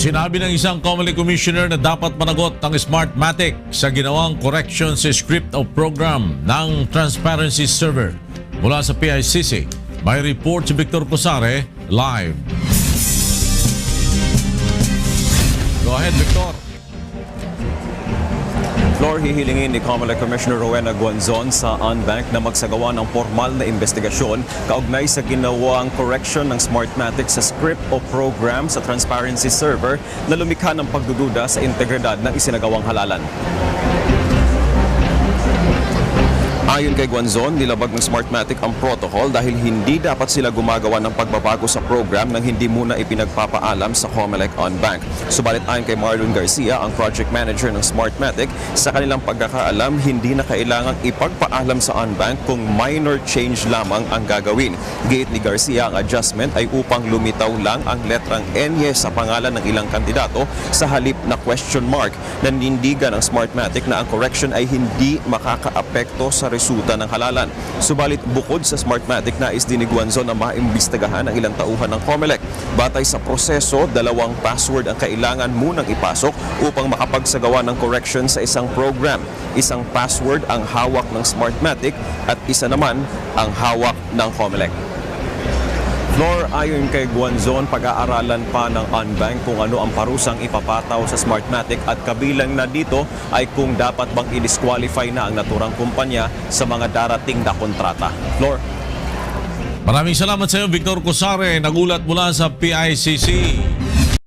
Sinabi ng isang Comelec Commissioner na dapat managot ang Smartmatic sa ginawang correction sa script of program ng Transparency Server. Mula sa PICC, may report si Victor Cosare live. Go ahead, Victor. Floor hihilingin ni Comelec Commissioner Rowena Guanzon sa Unbank na magsagawa ng formal na investigasyon kaugnay sa ginawang correction ng Smartmatic sa script o program sa transparency server na lumikha ng pagdududa sa integridad ng isinagawang halalan. Ayon kay Guanzon, nilabag ng Smartmatic ang protocol dahil hindi dapat sila gumagawa ng pagbabago sa program nang hindi muna ipinagpapaalam sa Comelec on Bank. Subalit ayon kay Marlon Garcia, ang project manager ng Smartmatic, sa kanilang pagkakaalam, hindi na kailangang ipagpaalam sa Unbank kung minor change lamang ang gagawin. Gate ni Garcia, ang adjustment ay upang lumitaw lang ang letrang NY sa pangalan ng ilang kandidato sa halip na question mark. Nanindigan ng Smartmatic na ang correction ay hindi makakaapekto sa resulta ng halalan. Subalit bukod sa Smartmatic, nais din ni Guanzon na maimbestagahan ang ilang tauhan ng COMELEC. Batay sa proseso, dalawang password ang kailangan munang ipasok upang makapagsagawa ng correction sa isang program. Isang password ang hawak ng Smartmatic at isa naman ang hawak ng COMELEC. Floor, ayon kay Guanzon, pag-aaralan pa ng Unbank kung ano ang parusang ipapataw sa Smartmatic at kabilang na dito ay kung dapat bang i-disqualify na ang naturang kumpanya sa mga darating na kontrata. Floor. Maraming salamat sa iyo, Victor Cosare. Nagulat mula sa PICC.